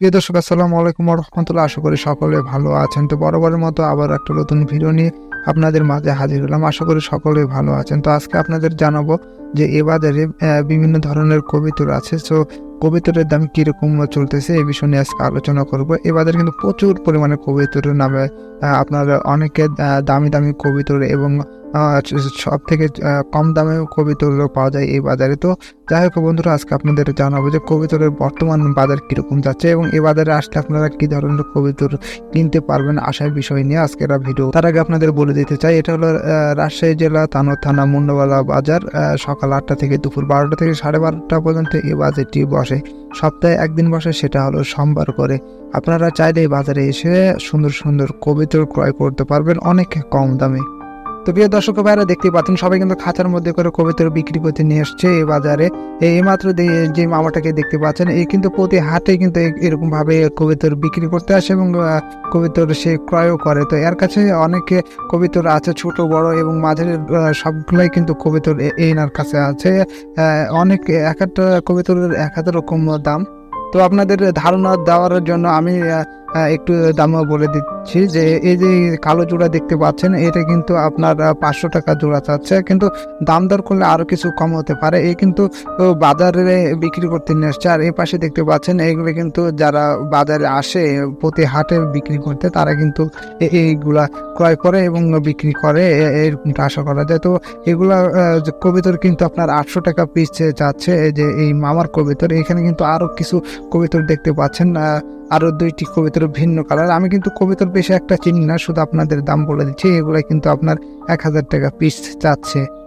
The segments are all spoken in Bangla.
প্রিয় দর্শক, আসসালামু আলাইকুম রহমতুল্লাহ। আশা করি সকলে ভালো আছেন। তো বরাবরের মতো আবার একটা নতুন ভিডিও নিয়ে আপনাদের মাঝে হাজির হলাম। আশা করি সকলে ভালো আছেন। তো আজকে আপনাদের জানাব যে এ বিভিন্ন ধরনের কবিতর আছে। তো কবিতরের দাম কীরকম চলতেছে এই বিষয় নিয়ে আজকে আলোচনা করব। এ বাজারে কিন্তু প্রচুর পরিমাণে কবিতরের নামে আপনার অনেকে দামি দামি কবিতর এবং সব থেকে কম দামে কবিতর পাওয়া যায় এই বাজারে। তো যাই হোক বন্ধুরা, আজকে আপনাদের জানাব যে কবিতরের বর্তমান বাজার কীরকম যাচ্ছে এবং এই বাজারে আসলে আপনারা কি ধরনের কবিতর কিনতে পারবেন আশার বিষয় নিয়ে আজকের ভিডিও। তার আগে আপনাদের বলে দিতে চাই, এটা হলো রাজশাহী জেলা তানোর থানা মুন্ডওয়ালা বাজার সকাল আটটা থেকে দুপুর বারোটা থেকে সাড়ে বারোটা পর্যন্ত এই বাজারটি বসে। সপ্তাহে একদিন বসে, সেটা হলো সোমবার করে। আপনারা চাইলে বাজারে এসে সুন্দর সুন্দর কবিতর ক্রয় করতে পারবেন, অনেক কম দামে। তো প্রিয় দর্শক ভাইরা দেখতে পাচ্ছেন, সবাই কিন্তু খাঁচার মধ্যে করে কবিতর বিক্রি করতে নিয়ে এসছে এই বাজারে। এই মাত্র যে মামাটাকে দেখতে পাচ্ছেন, এই কিন্তু প্রতি হাটে কিন্তু এরকম ভাবে কবিতর বিক্রি করতে আসে এবং কবিতর সে ক্রয়ও করে। তো এর কাছে অনেকে কবিতর আছে, ছোট, বড় এবং মাঝের সবগুলাই কিন্তু কবিতর এনার কাছে আছে। অনেক এক একটা কবিতরের এক এক রকম দাম। তো আপনাদের ধারণা দেওয়ার জন্য আমি একটু দামও বলে দিচ্ছি যে এই যে কালো জোড়া দেখতে পাচ্ছেন, এটা কিন্তু আপনার পাঁচশো টাকা জোড়া চাচ্ছে। কিন্তু দাম দর করলে আরও কিছু কম হতে পারে। এই কিন্তু বাজারে বিক্রি করতে নিয়ে আসছে। আর এই পাশে দেখতে পাচ্ছেন এইগুলো কিন্তু যারা বাজারে আসে, প্রতি হাটে বিক্রি করতে, তারা কিন্তু এইগুলা ক্রয় করে এবং বিক্রি করে। এরকমটা আশা করা যায়। তো এগুলা কবিতর কিন্তু আপনার আটশো টাকা পিস যাচ্ছে। যে এই মামার কবিতর, এখানে কিন্তু আরও কিছু কবিতর দেখতে পাচ্ছেন। আহ, আরও দুইটি কবিতার ভিন্ন কালার। আমি কিন্তু কবিতার বেশি একটা চিনি না শুধু আপনাদের দাম বলে দিচ্ছি। এগুলো কিন্তু আপনার এক হাজার টাকা পিস চাচ্ছে।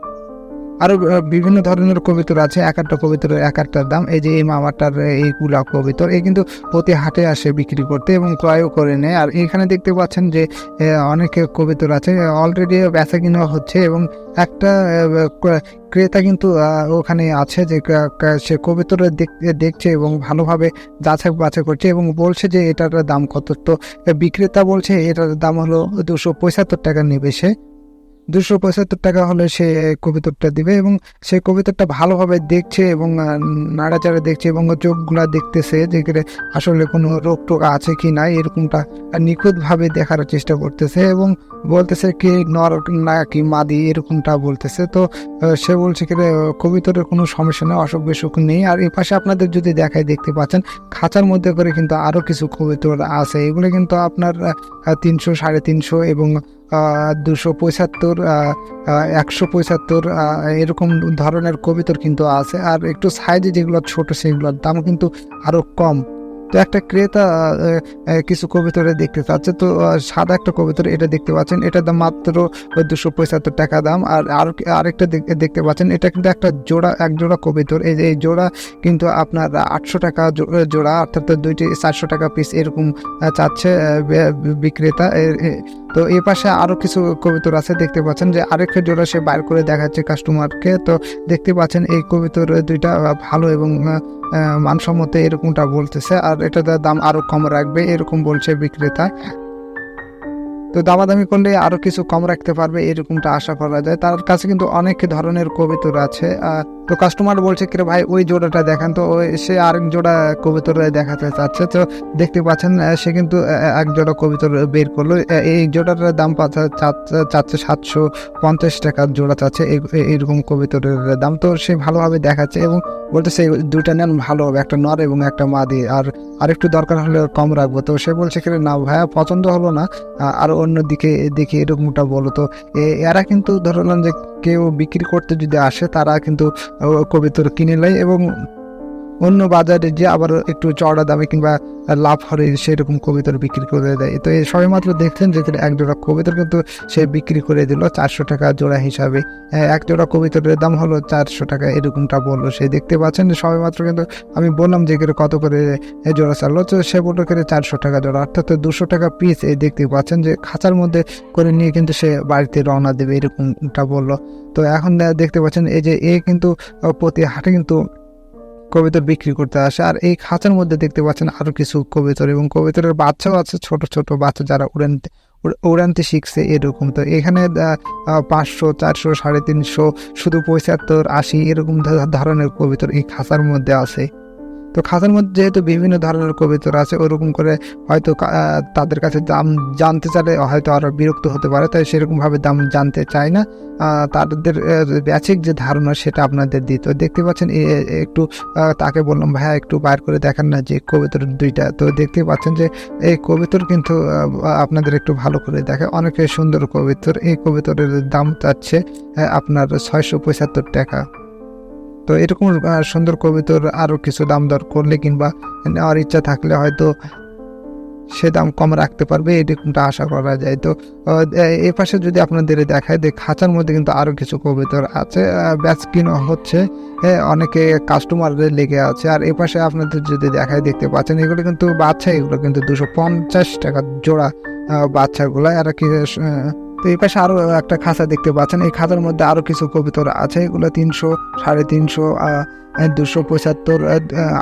আরও আহ, বিভিন্ন ধরনের কবিতর আছে এক একটা কবিতর এক একটার দাম। এই যে এই মামাটার এইগুলা কবিতর এই কিন্তু প্রতি হাটে আসে বিক্রি করতে এবং ক্রয়ও করে নেয়। আর এখানে দেখতে পাচ্ছেন যে অনেক কবিতর আছে অলরেডি বেচা কিনা হচ্ছে এবং একটা ক্রেতা কিন্তু ওখানে আছে যে সে কবিতর দেখছে এবং ভালোভাবে যাচাই বাছাই করছে এবং বলছে যে এটার দাম কত। তো বিক্রেতা বলছে এটার দাম হলো দুশো পঁচাত্তর টাকা নেবে সে। দুশো পঁচাত্তর টাকা হলে সে কবিতরটা দিবে এবং সে কবিতরটা ভালোভাবে দেখছে এবং নাড়াচাড়া দেখছে এবং চোখগুলা দেখতেছে যে আসলে কোনো রোগ টোগ আছে কি না, এরকমটা নিখুঁতভাবে দেখার চেষ্টা করতেছে এবং বলতেছে কি নর না কি মাদি, এরকমটা বলতেছে। তো সে বলছে কি কবিতরের কোনো সমস্যা নেই, অসুখ বিসুখ নেই। আর এই পাশে আপনাদের যদি দেখায় দেখতে পাচ্ছেন, খাঁচার মধ্যে করে কিন্তু আরও কিছু কবিতর আছে। এগুলো কিন্তু আপনার তিনশো, সাড়ে তিনশো এবং দুশো পঁচাত্তর একশো পঁচাত্তর এরকম ধরনের কবিতর কিন্তু আছে। আর একটু সাইজে যেগুলো ছোট সেগুলোর দাম কিন্তু আরও কম। তো একটা ক্রেতা কিছু কবিতরে দেখতে চাচ্ছে। তো সাদা একটা কবিতর এটা দেখতে পাচ্ছেন। এটার দাম মাত্র দুশো পঁচাত্তর টাকা দাম। আর আর আরেকটা দেখতে পাচ্ছেন। এটা কিন্তু একটা জোড়া এক জোড়া কবিতর। এই যে, এই জোড়া কিন্তু আপনার আটশো টাকা জোড়া, অর্থাৎ দুইটি চারশো টাকা পিস এরকম চাচ্ছে বিক্রেতা। এ- এ- তো এই পাশে আরও কিছু কবিতর আছে, দেখতে পাচ্ছেন যে আরেকটা জোড়া সে বাইর করে দেখাচ্ছে কাস্টমারকে তো দেখতে পাচ্ছেন এই কবিতর দুইটা ভালো এবং মানসম্মত এরকমটা বলতেছে। আর এটার দাম আরও কম রাখবে, এরকম বলছে বিক্রেতা। তো দামাদামি করলে আরও কিছু কম রাখতে পারবে এরকমটা আশা করা যায়। তার কাছে কিন্তু অনেক ধরনের কবিতর আছে। তো কাস্টমার বলছে কি রে ভাই ওই জোড়াটা দেখান তো। সে আরেক জোড়া কবিতর দেখাতে চাচ্ছে। তো দেখতে পাচ্ছেন সে কিন্তু এক জোড়া কবিতর বের করল। এই জোড়াটার দাম চাচ্ছে- সাতশো পঞ্চাশ টাকার জোড়া চাচ্ছে এই- এই- এইরকম কবিতরের দাম। তো সে ভালোভাবে দেখাচ্ছে এবং বলতেছে দুইটা নেন ভালো হবে। একটা নর এবং একটা মাদি। আর আরেকটু দরকার হলে কম রাখব। তো সে বলছে কি রে, না ভাইয়া পছন্দ হলো না। আর অন্য দিকে দেখি এরকমটা বলো তো। এরা কিন্তু ধরলাম যে কেউ বিক্রি করতে যদি আসে, তারা কিন্তু কবিতর কিনে নেয় এবং অন্য বাজারে যে আবার একটু চড়া দামে কিংবা লাভ হরে সেরকম কবিতর বিক্রি করে দেয়। তো এই সবেমাত্র দেখছেন যে এক জোড়া কবিতর কিন্তু সে বিক্রি করে দিল চারশো টাকা জোড়া হিসাবে। এক জোড়া কবিতরের দাম হলো চারশো টাকা এরকমটা বলল। সে দেখতে পাচ্ছেন যে সবেমাত্র কিন্তু আমি বললাম যে কত করে জোড়া চাললো তো সে বলল করে চারশো টাকা জোড়া, অর্থাৎ দুশো টাকা পিস এই দেখতে পাচ্ছেন যে খাঁচার মধ্যে করে নিয়ে কিন্তু সে বাড়িতে রওনা দেবে এরকমটা বলল। তো এখন দেখতে পাচ্ছেন এই যে এ কিন্তু প্রতি হাটে কিন্তু কবিতর বিক্রি করতে আসে। আর এই খাঁচার মধ্যে দেখতে পাচ্ছেন আরও কিছু কবিতর এবং কবিতরের বাচ্চাও আছে, ছোট ছোট বাচ্চা যারা উড়ানতে উড়- উড়ানতে শিখছে এরকম। তো এখানে পাঁচশো, চারশো, সাড়ে তিনশো, শুধু পঁচাত্তর, আশি, এরকম ধরনের কবিতর এই খাঁচার মধ্যে আছে। তো খাতার মধ্যে যেহেতু বিভিন্ন ধরনের কবিতর আছে, ওরকম করে হয়তো তাদের কাছে দাম জানতে চাইলে হয়তো আরও বিরক্ত হতে পারে, তাই সেরকমভাবে দাম জানতে চায় না। তাদের বেচিক যে ধারণা সেটা আপনাদের দিত দেখতে পাচ্ছেন একটু তাকে বললাম, ভাইয়া, একটু বাইর করে দেখান না যে কবিতর দুইটা। তো দেখতে পাচ্ছেন যে এই কবিতর কিন্তু আপনাদের একটু ভালো করে দেখে। অনেকে সুন্দর কবিতর, এই কবিতরের দাম চাচ্ছে আপনার ছয়শো পঁচাত্তর টাকা। তো এরকম সুন্দর কবিতর আরও কিছু দাম দর করলে কিংবা নেওয়ার ইচ্ছা থাকলে হয়তো সে দাম কম রাখতে পারবে, এরকমটা আশা করা যায়। তো এ পাশে যদি আপনাদের দেখায় যে খাঁচার মধ্যে কিন্তু আরও কিছু কবিতর আছে ব্যাচ কিনো হচ্ছে অনেকে কাস্টমারদের লেগে আছে। আর এ পাশে আপনাদের যদি দেখায়, দেখতে পাচ্ছেন, এগুলো কিন্তু বাচ্চা, এগুলো কিন্তু দুশো পঞ্চাশ টাকা জোড়া বাচ্চাগুলো। আর কি তো এই পাশে আরও একটা খাঁচা দেখতে পাচ্ছেন। এই খাঁচার মধ্যে আরও কিছু কবিতর আছে। এগুলো তিনশো, সাড়ে তিনশো দুশো পঁচাত্তর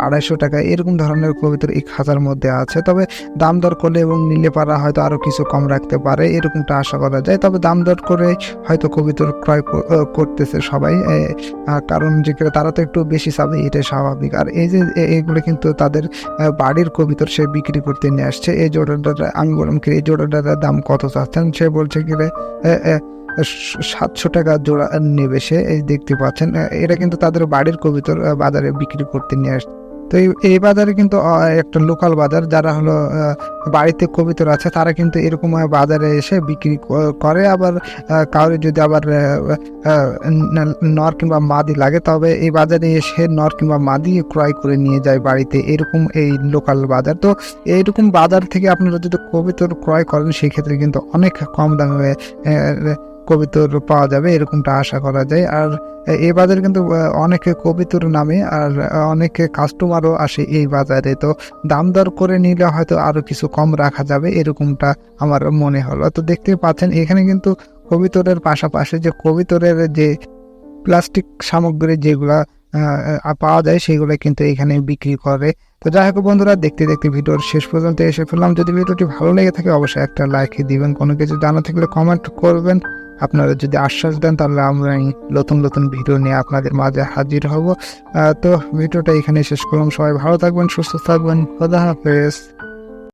আড়াইশো টাকা এরকম ধরনের কবিতর এই খাঁচার মধ্যে আছে। তবে দাম দর করলে এবং নিলে পারা হয়তো আরও কিছু কম রাখতে পারে এরকমটা আশা করা যায়। তবে দাম দর করে হয়তো কবিতর ক্রয় করতেছে সবাই কারণ যে তারা তো একটু বেশি চাবে এটা স্বাভাবিক। আর এই যে এগুলো কিন্তু তাদের বাড়ির কবিতর সে বিক্রি করতে নিয়ে আসছে। এই জোড়াটার আমি বললাম কি এই জোড়াটার দাম কত চাচ্ছেন? সে বলছে কি রে, সাতশো টাকা জোড়া নেবে সে, এই দেখতে পাচ্ছেন। এটা কিন্তু তাদের বাড়ির কবিতর বাজারে বিক্রি করতে নিয়ে আসছে। তো এই- বাজারে কিন্তু একটা লোকাল বাজার, যারা হলো বাড়িতে কবিতর আছে, তারা কিন্তু এরকম বাজারে এসে বিক্রি করে। আবার কাউরে যদি আবার নর কিংবা মাদি লাগে, তবে এই বাজারে এসে নর কিংবা মাদি ক্রয় করে নিয়ে যায় বাড়িতে। এরকম এই লোকাল বাজার। তো এইরকম বাজার থেকে আপনারা যদি কবিতর ক্রয় করেন, সেক্ষেত্রে কিন্তু অনেক কম দামে কবিতর পাওয়া যাবে, এরকমটা আশা করা যায়। আর এই বাজারে কিন্তু অনেকে কবিতর নামে আর অনেকে কাস্টমারও আসে এই বাজারে। তো দাম দর করে নিলে হয়তো আরও কিছু কম রাখা যাবে, এরকমটা আমার মনে হলো। তো দেখতে পাচ্ছেন, এখানে কিন্তু কবিতরের পাশাপাশি যে কবিতরের যে প্লাস্টিক সামগ্রী যেগুলা পাওয়া যায়, সেগুলো কিন্তু এখানে বিক্রি করে। তো যাই হোক বন্ধুরা, দেখতে দেখতে ভিডিওর শেষ পর্যন্ত এসে ফেললাম যদি ভিডিওটি ভালো লেগে থাকে, অবশ্যই একটা লাইক দিবেন। কোনো কিছু জানা থাকলে কমেন্ট করবেন। আপনারা যদি আশ্বাস দেন, তাহলে আমরা নতুন নতুন ভিডিও নিয়ে আপনাদের মাঝে হাজির হব। তো ভিডিওটা এখানে শেষ করলাম। সবাই ভালো থাকবেন, সুস্থ থাকবেন। খোদা হাফেজ।